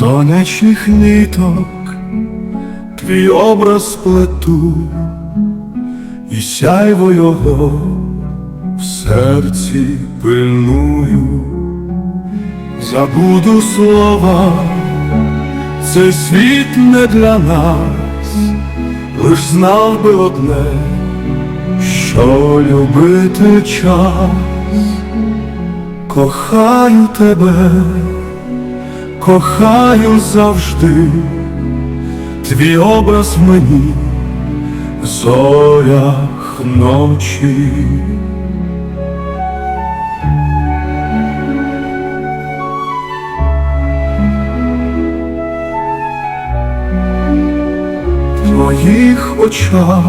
конечних ниток твій образ плету, і сяйво його в серці пильную, забуду слова, цей світ не для нас, лиш знав би одне, що любити час, кохаю тебе, кохаю завжди, твій образ в мені в зорях ночі. В твоїх очах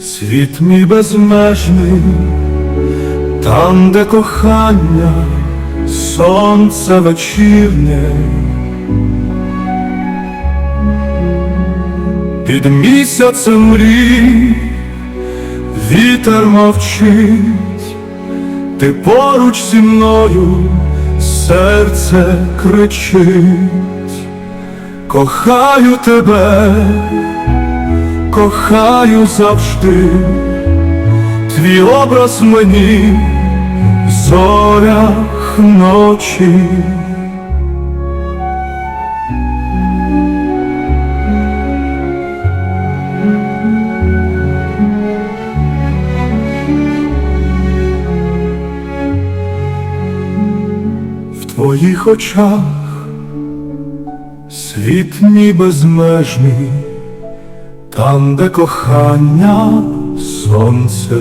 світ мій безмежний, там, де кохання, сонце вечірнє, під місяцем мрій вітер мовчить, ти поруч зі мною, серце кричить. Кохаю тебе, кохаю завжди, твій образ мені в зорях ночі. В твоїх очах Світ мій безмежний, там, де кохання, сонце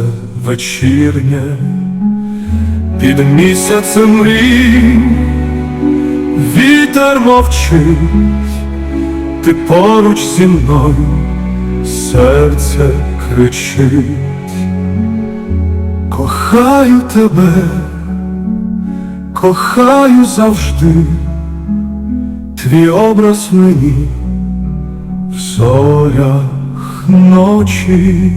вечірнє, під місяцем мрій, вітер мовчить, ти поруч зі мною, серце кричить, кохаю тебе, кохаю завжди. Твій образ мені в зорях ночі.